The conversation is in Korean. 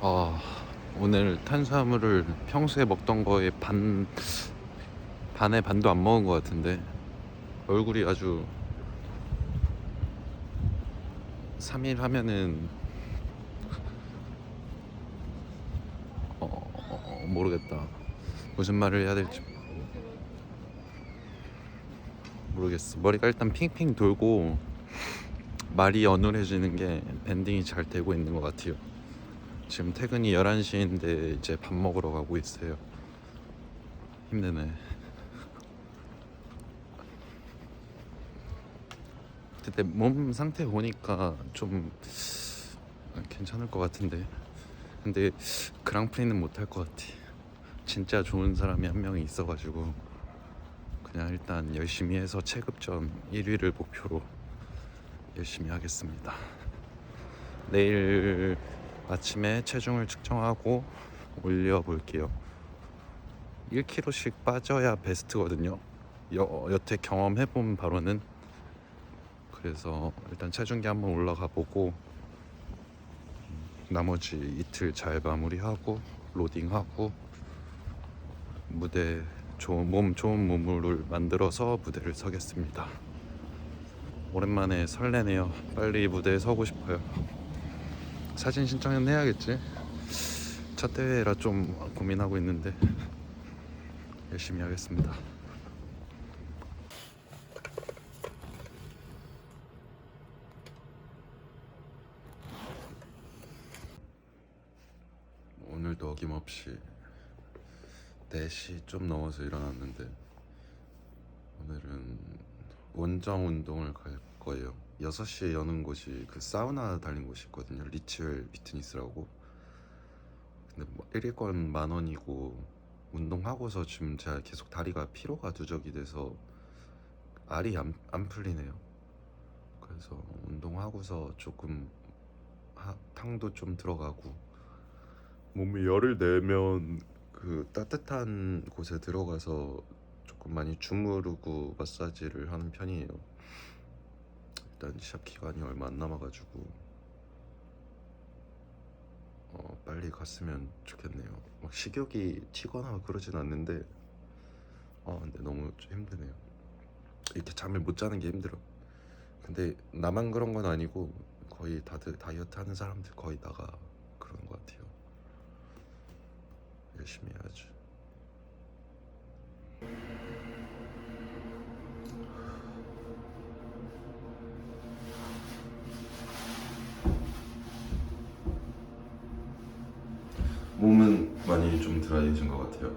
아 오늘 탄수화물을 평소에 먹던 거에 반 반의 반도 안 먹은 것 같은데 얼굴이 아주 3일 하면은 어, 어, 모르겠다. 무슨 말을 해야 될지 모르겠어. 머리가 일단 핑핑 돌고 말이 어눌해지는 게 밴딩이 잘 되고 있는 것 같아요 지금 퇴근이 11시인데 이제 밥 먹으러 가고 있어요. 힘드네. 근데 몸 상태 보니까 좀 괜찮을 것 같은데. 근데 그랑프리는 못할 것 같아. 진짜 좋은 사람이 한 명이 있어가지고 그냥 일단 열심히 해서 체급전 1위를 목표로 열심히 하겠습니다. 내일 아침에 체중을 측정하고 올려볼게요 1kg씩 빠져야 베스트거든요 여, 여태 경험해본 바로는 그래서 일단 체중계 한번 올라가 보고 음, 나머지 이틀 잘 마무리하고 로딩하고 무대 좋은 몸 좋은 몸을 만들어서 무대를 서겠습니다. 오랜만에 설레네요. 빨리 무대에 서고 싶어요. 사진 신청은 해야겠지. 첫 대회라 좀 고민하고 있는데 열심히 하겠습니다. 오늘도 어김없이 4시 좀 넘어서 일어났는데 오늘은 원정 운동을 갈 거예요. 6시에 여는 곳이 그 사우나 달린 곳이 있거든요. 리치웰 피트니스라고. 근데 뭐 1일권 만 원이고 운동하고서 지금 제가 계속 다리가 피로가 누적이 돼서 알이 안, 안 풀리네요. 그래서 운동하고서 조금 하, 탕도 좀 들어가고 몸에 열을 내면 그 따뜻한 곳에 들어가서 조금 많이 주무르고 마사지를 하는 편이에요. 일단 시합 기간이 얼마 안 남아가지고 어, 빨리 갔으면 좋겠네요. 막 식욕이 튀거나 그러진 않는데 어 근데 너무 좀 힘드네요. 이렇게 잠을 못 자는 게 힘들어. 근데 나만 그런 건 아니고 거의 다들 다이어트 하는 사람들 거의 다가 그런 것 같아요. 열심히 해야지. 몸은 많이 좀 드라이해진 것 같아요.